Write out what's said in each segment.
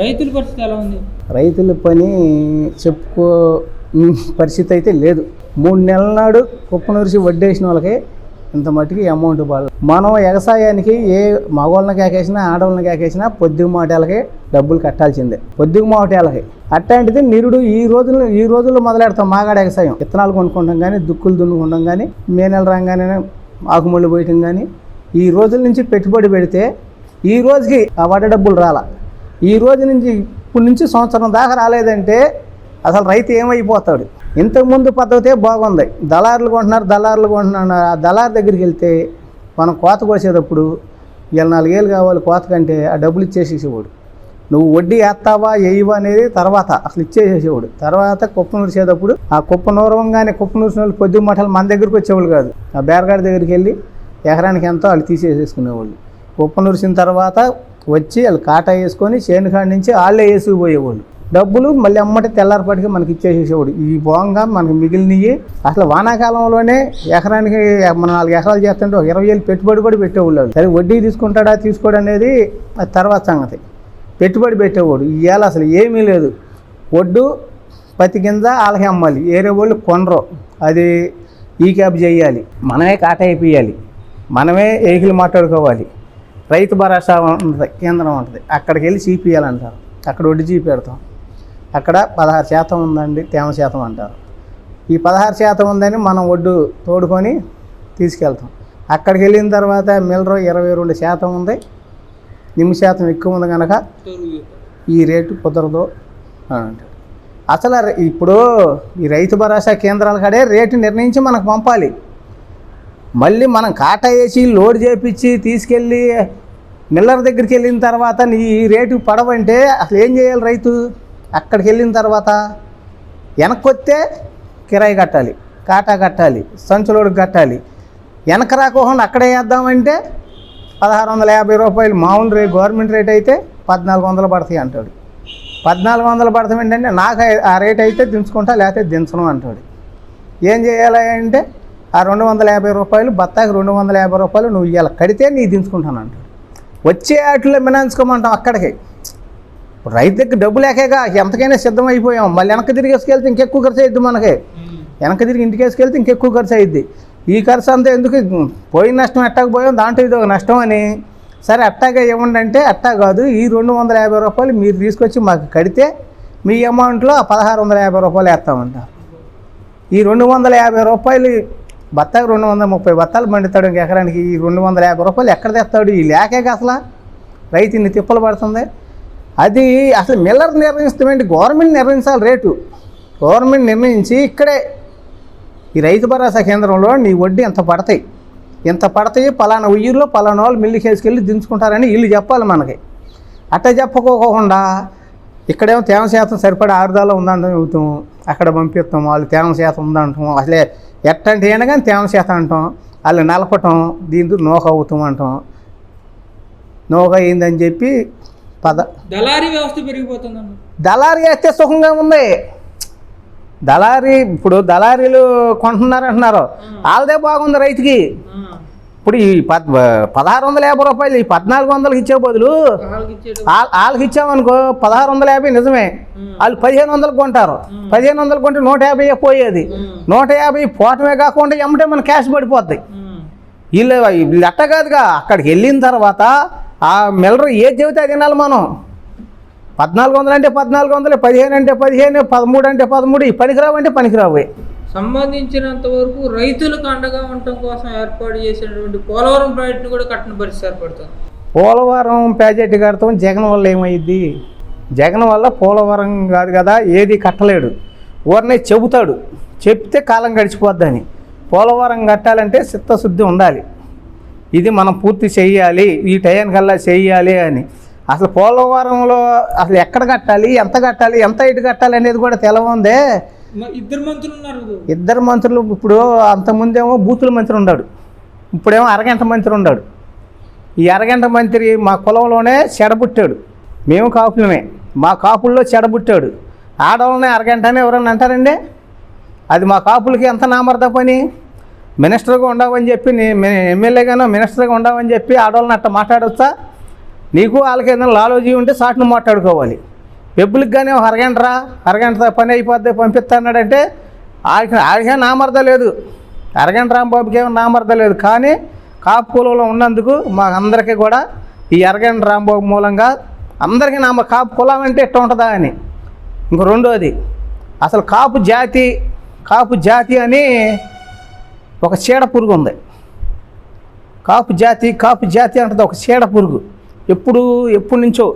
రైతుల పరిస్థితి ఎలా ఉంది? రైతుల పని చెప్పుకో పరిస్థితి అయితే లేదు. మూడు నెలల నాడు కుప్పనూరిసి వడ్డేసిన వాళ్ళకి ఇంత మట్టుకి అమౌంట్ పడాలి మనం వ్యవసాయానికి ఏ మగవాళ్ళని కేకేసినా ఆడవాళ్ళని కేకేసినా పొద్దుగు మాటలకి డబ్బులు కట్టాల్సిందే. పొద్దుగు మాటలకి. అట్లాంటిది నిరుడు ఈ రోజుల్లో ఈ రోజుల్లో మొదలెడతాం మాగాడ వ్యవసాయం విత్తనాలు కొనుక్కుంటాం కానీ దుక్కులు దున్నుకుంటాం కానీ మే నెల రాగానే ఆకుముళ్ళు పోయటం కానీ ఈ రోజుల నుంచి పెట్టుబడి పెడితే ఈ రోజుకి ఆ వడ్డ డబ్బులు రాలా. ఈ రోజు నుంచి ఇప్పటి నుంచి సంవత్సరం దాకా రాలేదంటే అసలు రైతు ఏమైపోతాడు? ఇంతకుముందు పద్ధతే బాగుంది. దళారులు కొంటున్నారు దళారులు కొంటున్నారు. ఆ దళారు దగ్గరికి వెళ్తే మనం కోత కోసేటప్పుడు ఇలా నాలుగేళ్ళు కావాలి కోత కంటే ఆ డబ్బులు ఇచ్చేసేసేవాడు. నువ్వు వడ్డీ వేస్తావా వేయవా అనేది తర్వాత అసలు ఇచ్చేసేసేవాడు. తర్వాత కుప్ప నూర్చేటప్పుడు ఆ కుప్ప నూరవంగానే కుప్ప నూర్చిన వాళ్ళు పొద్దు మఠాలు మన దగ్గరికి వచ్చేవాళ్ళు కాదు. ఆ బేరగాడి దగ్గరికి వెళ్ళి ఎకరానికి ఎంతో వాళ్ళు తీసేసేసుకునేవాళ్ళు. కుప్ప నూర్చిన తర్వాత వచ్చి వాళ్ళు కాటా వేసుకొని చేను కాడి నుంచి వాళ్ళే వేసుకుపోయేవాళ్ళు డబ్బులు మళ్ళీ అమ్మటి తెల్లారిపాటికి మనకి ఇచ్చేసేసేవాడు. ఈ భోంగా మనకి మిగిలినవి అసలు వానాకాలంలోనే ఎకరానికి మన నాలుగు ఎకరాలు చేస్తుంటే ఒక ఇరవై వేలు పెట్టుబడి కూడా పెట్టేవాళ్ళు సరే వడ్డీ తీసుకుంటాడా తీసుకోడు అనేది తర్వాత సంగతి. పెట్టుబడి పెట్టేవాడు. ఇవాళ అసలు ఏమీ లేదు. ఒడ్డు పత్తి కింద వాళ్ళకి అమ్మాలి. వేరే వాళ్ళు కొనరు. అది ఈ క్యాబ్ చేయాలి. మనమే కాట అయిపోయాలి మనమే ఏకిలు మాట్లాడుకోవాలి. రైతు భరోసా ఉంటుంది కేంద్రం ఉంటుంది. అక్కడికి వెళ్ళి చీపియాలంటారు. అక్కడ వడ్డీ చీపెడతాం. అక్కడ పదహారు శాతం ఉందండి తేమ శాతం అంటారు. ఈ పదహారు శాతం ఉందని మనం ఒడ్డు తోడుకొని తీసుకెళ్తాం. అక్కడికి వెళ్ళిన తర్వాత మిల్లర్ ఇరవై రెండు శాతం ఉంది. నిమ్మ శాతం ఎక్కువ ఉంది కనుక ఈ రేటు కుదరదు అని అంటాడు అసలు ఇప్పుడు ఈ రైతు భరోసా కేంద్రాల కాడే రేటు నిర్ణయించి మనకు పంపాలి. మళ్ళీ మనం కాటా వేసి లోడ్ చేపించి తీసుకెళ్ళి మిల్లర్ దగ్గరికి వెళ్ళిన తర్వాత నీ రేటు పడవంటే అసలు ఏం చేయాలి రైతు? అక్కడికి వెళ్ళిన తర్వాత వెనక్కి వస్తే కిరాయి కట్టాలి కాటా కట్టాలి సంచులోడికి కట్టాలి. వెనక రాకోకుండా అక్కడే వేద్దామంటే పదహారు వందల యాభై రూపాయలు మామూలు రేట్ గవర్నమెంట్ రేట్ అయితే పద్నాలుగు వందలు పడతాయి అంటాడు. పద్నాలుగు వందలు పడతాం ఏంటంటే నాకు ఆ రేట్ అయితే దించుకుంటా లేకపోతే దించను అంటాడు. ఏం చేయాలి అంటే ఆ రెండు వందల యాభై రూపాయలు బత్తాకి రెండు వందల యాభై రూపాయలు నువ్వు ఇవాళ కడితే నీ దించుకుంటాను అంట వచ్చే వాటిలో మినాయించుకోమంటాం అక్కడికి. ఇప్పుడు రైతు దగ్గర డబ్బు లేకగా ఎంతకైనా సిద్ధం అయిపోయాం మళ్ళీ వెనక్కి తిరిగి వేసుకెళ్తే ఇంకెక్కువ ఖర్చు అయ్యిద్ది మనకి. వెనక్కి తిరిగి ఇంటికి వేసుకెళ్తే ఇంకెక్కువ ఖర్చు అయ్యిద్ది ఈ ఖర్చు అంతా ఎందుకు? పోయిన నష్టం ఎట్టకపోయాం దాంట్లో ఇది ఒక నష్టం అని. సరే అట్టాగా ఇవ్వండి అంటే అట్టా కాదు. ఈ రెండు వందల యాభై రూపాయలు మీరు తీసుకొచ్చి మాకు కడితే మీ అమౌంట్లో పదహారు వందల యాభై రూపాయలు వేస్తామంటారు ఈ రెండు వందల యాభై రూపాయలు బత్తాకి రెండు వందల ముప్పై బత్తాలు పండుతాడు ఇంక ఎకరానికి ఈ రెండు వందల యాభై రూపాయలు ఎక్కడ తెస్తాడు? ఈ లేకేగా అసలు. రైతు ఇన్ని తిప్పలు పడుతుంది. అది అసలు మిల్లర్ నిర్ణయిస్తామేంటి గవర్నమెంట్ నిర్ణయించాలి రేటు. గవర్నమెంట్ నిర్ణయించి ఇక్కడే ఈ రైతు భరోసా కేంద్రంలో నీ వడ్డీ ఎంత పడతాయి? ఎంత పడతాయి? పలానా ఉయ్యూరులో పలానా వాళ్ళు మిల్లుకి వేసుకెళ్ళి దించుకుంటారని వీళ్ళు చెప్పాలి మనకి. అట్ట చెప్పుకోకుండా ఇక్కడేమో తేమ శాతం సరిపడా ఆరుదాలో ఉందంటాం చెబుతాం. అక్కడ పంపిస్తాం వాళ్ళు తేమ శాతం ఉందంటాం. అసలే ఎట్టంటే అయినా కానీ తేమ శాతం అంటాం వాళ్ళు నలపటం దీంతో నూక అవుతాం అంటాం. నూక అయిందని చెప్పి పద. దళారీ వ్యవస్థ పెరిగిపోతుందన్న దళారీ వేస్తే సుఖంగా ఉంది. దళారీ ఇప్పుడు దళారీలు కొంటున్నారు అంటున్నారు వాళ్ళదే బాగుంది రైతుకి. ఇప్పుడు ఈ పద్ పదహారు వందల యాభై రూపాయలు ఈ పద్నాలుగు వందలకి ఇచ్చే బదులు వాళ్ళకి ఇచ్చామనుకో పదహారు వందల యాభై నిజమే. వాళ్ళు పదిహేను వందలకు కొంటారు. పదిహేను వందలు కొంటే నూట యాభై పోయేది. నూట యాభై పోవటమే కాకుండా ఎమ్మటే మన క్యాష్ పడిపోద్ది. వీళ్ళు వీళ్ళు అట్ట కాదుగా అక్కడికి వెళ్ళిన తర్వాత ఆ మిల్లర్ ఏది చెబితే అది వినాలి మనం. పద్నాలుగు వందలు అంటే పద్నాలుగు వందలు పదిహేను అంటే పదిహేను పదమూడు అంటే పదమూడు ఈ పనికిరావు అంటే పనికిరావు. సంబంధించినంత వరకు రైతులకు అండగా ఉండటం కోసం ఏర్పాటు చేసినటువంటి పోలవరం ప్రాజెక్టును కూడా కట్టిన పరిస్థితి ఏర్పడుతుంది. పోలవరం ప్రాజెక్టు కడతాం జగన్ వల్ల ఏమైంది? జగన్ వల్ల పోలవరం కాదు కదా ఏది కట్టలేడు. ఊరినే చెబుతాడు చెప్తే కాలం గడిచిపోద్దని. పోలవరం కట్టాలంటే చిత్తశుద్ధి ఉండాలి. ఇది మనం పూర్తి చెయ్యాలి ఈ టయానికల్లా చెయ్యాలి అని. అసలు పోలవరంలో అసలు ఎక్కడ కట్టాలి ఎంత కట్టాలి ఎంత ఇటు కట్టాలి అనేది కూడా తెలవందే. ఇద్దరు మంత్రులు ఉన్నారు ఇద్దరు మంత్రులు ఇప్పుడు అంతకుముందేమో బూతుల మంత్రి ఉన్నాడు. ఇప్పుడేమో అరగంట మంత్రి ఉన్నాడు. ఈ అరగంట మంత్రి మా కులంలోనే చెడబుట్టాడు. మేము కాపులమే. మా కాపుల్లో చెడబుట్టాడు. ఆడవాళ్ళనే అరగంట అని ఎవరన్నా అంటారండి? అది మా కాపులకి ఎంత నామర్థ పని? మినిస్టర్గా ఉండవని చెప్పి ఎమ్మెల్యేగానో మినిస్టర్గా ఉండవని చెప్పి ఆడవాళ్ళని అట్ట మాట్లాడొచ్చా? నీకు వాళ్ళకి ఏదైనా లాలోజీ ఉంటే సాటును మాట్లాడుకోవాలి. వెబ్బులకు కానీ ఒక అరగంట రా అరగంట పని అయిపోద్ది పంపిస్తాన్నాడంటే ఆయన ఆడికే నామర్ద లేదు. అరగంట రాంబాబుకి ఏమి నామర్ద లేదు. కానీ కాపు కులంలో ఉన్నందుకు మాకందరికీ కూడా ఈ అరగంట రాంబాబు మూలంగా అందరికీ నామ కాపు కులం అంటే ఇట్ట ఉంటుందా అని. ఇంక రెండోది అసలు కాపు జాతి కాపు జాతి అని ఒక చీడ పురుగు ఉంది. కాపు జాతి కాపు జాతి అంటది ఒక చీడ పురుగు. ఎప్పుడు ఎప్పటి నుంచో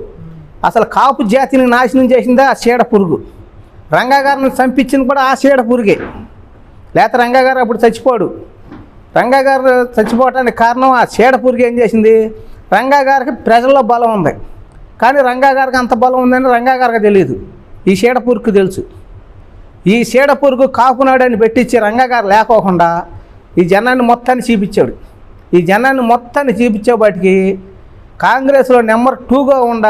అసలు కాపు జాతిని నాశనం చేసిందే ఆ చీడ పురుగు? రంగాగారిని చంపించింది కూడా ఆ చీడ పురుగే. లేత రంగాగారు అప్పుడు చచ్చిపోడు. రంగాగారు చచ్చిపోవటానికి కారణం ఆ చీడ పురుగు ఏం చేసింది? రంగాగారికి ప్రజల్లో బలం ఉంది. కానీ రంగాగారికి అంత బలం ఉందని రంగాగారికి తెలియదు. ఈ చీడ పురుగుకి తెలుసు. ఈ చీడ పురుగు కాపునాడని పెట్టించి రంగాగారు లేకోకుండా ఈ జనాన్ని మొత్తాన్ని చూపించాడు. ఈ జనాన్ని మొత్తాన్ని చూపించేపాటికి కాంగ్రెస్లో నెంబర్ టూగా ఉండ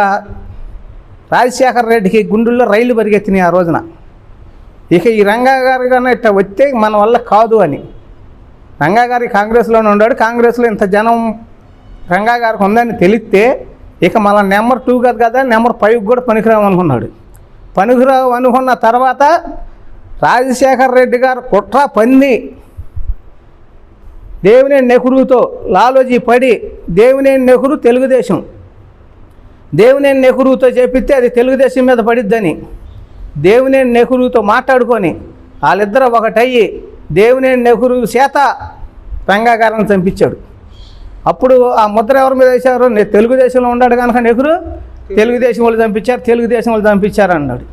రాజశేఖర రెడ్డికి గుండెల్లో రైలు పరిగెత్తినాయి ఆ రోజున. ఇక ఈ రంగా గారు కన్నా ఇట్లా వస్తే మన వల్ల కాదు అని. రంగా గారి కాంగ్రెస్లోనే ఉన్నాడు కాంగ్రెస్లో ఇంత జనం రంగా గారికి ఉందని తెలిస్తే ఇక మన నెంబర్ టూ కాదు కదా నెంబర్ ఫైవ్ కూడా పనికిరావు అనుకున్నాడు. పనికిరావు అనుకున్న తర్వాత రాజశేఖర రెడ్డి గారు కుట్ర పన్ని దేవినేని నెహ్రూతో లాలోజీ పడి దేవినేని నెహ్రూ తెలుగుదేశం. దేవినేని నెహ్రూతో చేపిస్తే అది తెలుగుదేశం మీద పడిద్దని. దేవినేని నెహ్రూతో మాట్లాడుకొని వాళ్ళిద్దరూ ఒకటయ్యి దేవినేని నెహ్రూ చేత రంగాగారిని చంపించాడు. అప్పుడు ఆ ముద్ర ఎవరి మీద వేశారు? నేను తెలుగుదేశంలో ఉన్నాడు కనుక నెహ్రూ తెలుగుదేశం వాళ్ళు చంపించారు తెలుగుదేశం వాళ్ళు చంపించారు అన్నాడు.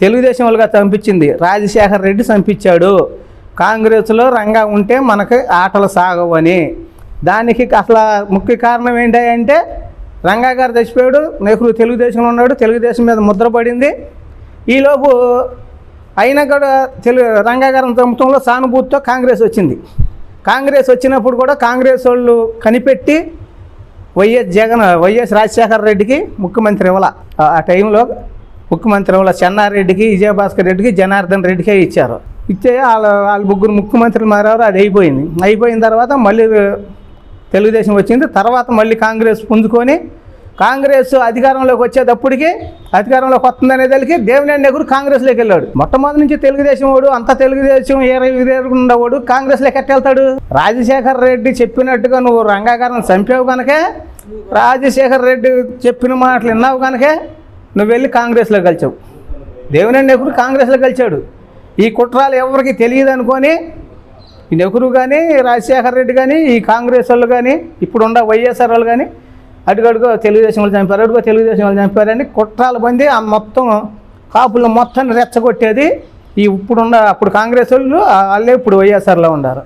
తెలుగుదేశం వాళ్ళుగా చంపించింది రాజశేఖర్ రెడ్డి చంపించాడు. కాంగ్రెస్లో రంగా ఉంటే మనకి ఆటలు సాగవని. దానికి అసలు ముఖ్య కారణం ఏంటంటే రంగా గారు చచ్చిపోయాడు నెహ్రూ తెలుగుదేశంలో ఉన్నాడు తెలుగుదేశం మీద ముద్ర పడింది. ఈలోపు అయినా కూడా తెలుగు రంగా గారి ప్రభుత్వంలో సానుభూతితో కాంగ్రెస్ వచ్చింది. కాంగ్రెస్ వచ్చినప్పుడు కూడా కాంగ్రెస్ వాళ్ళు కనిపెట్టి వైఎస్ జగన్ వైఎస్ రాజశేఖర రెడ్డికి ముఖ్యమంత్రి ఇవ్వాల ఆ- టైంలో ముఖ్యమంత్రి ఇవ్వాల చెన్నారెడ్డికి విజయభాస్కర్ రెడ్డికి జనార్దన్ రెడ్డికే ఇచ్చారు. ఇచ్చే వాళ్ళ వాళ్ళ ముగ్గురు ముఖ్యమంత్రులు మారారు అది అయిపోయింది. అయిపోయిన తర్వాత మళ్ళీ తెలుగుదేశం వచ్చింది. తర్వాత మళ్ళీ కాంగ్రెస్ పుంజుకొని కాంగ్రెస్ అధికారంలోకి వచ్చేటప్పటికి అధికారంలోకి వస్తుందనే దానికి దేవినేని నెహ్రూ కాంగ్రెస్లోకి వెళ్ళాడు. మొట్టమొదటి నుంచి తెలుగుదేశం వాడు అంత తెలుగుదేశం ఏరే కాంగ్రెస్లోకి ఎట్టెళ్తాడు రాజశేఖర రెడ్డి చెప్పినట్టుగా నువ్వు రంగాగారిని చంపావు కనుకే రాజశేఖర రెడ్డి చెప్పిన మాటలు విన్నావు కనుకే నువ్వు వెళ్ళి కాంగ్రెస్లో కలిచావు. దేవినేని నెహ్రూ కాంగ్రెస్లో కలిచాడు. ఈ కుట్రాలు ఎవరికి తెలియదు అనుకొని ఈ నెహ్రూ కానీ రాజశేఖర రెడ్డి కానీ ఈ కాంగ్రెస్ వాళ్ళు కానీ ఇప్పుడు ఉన్న వైఎస్ఆర్ వాళ్ళు కానీ అడుగడుగు తెలుగుదేశం వాళ్ళు చంపారు అడుగు తెలుగుదేశం వాళ్ళు చంపారని కుట్రాల మంది ఆ మొత్తం కాపులు మొత్తాన్ని రెచ్చగొట్టేది ఈ ఇప్పుడున్న అప్పుడు కాంగ్రెస్ వాళ్ళు వాళ్ళే ఇప్పుడు వైఎస్ఆర్లో ఉన్నారు.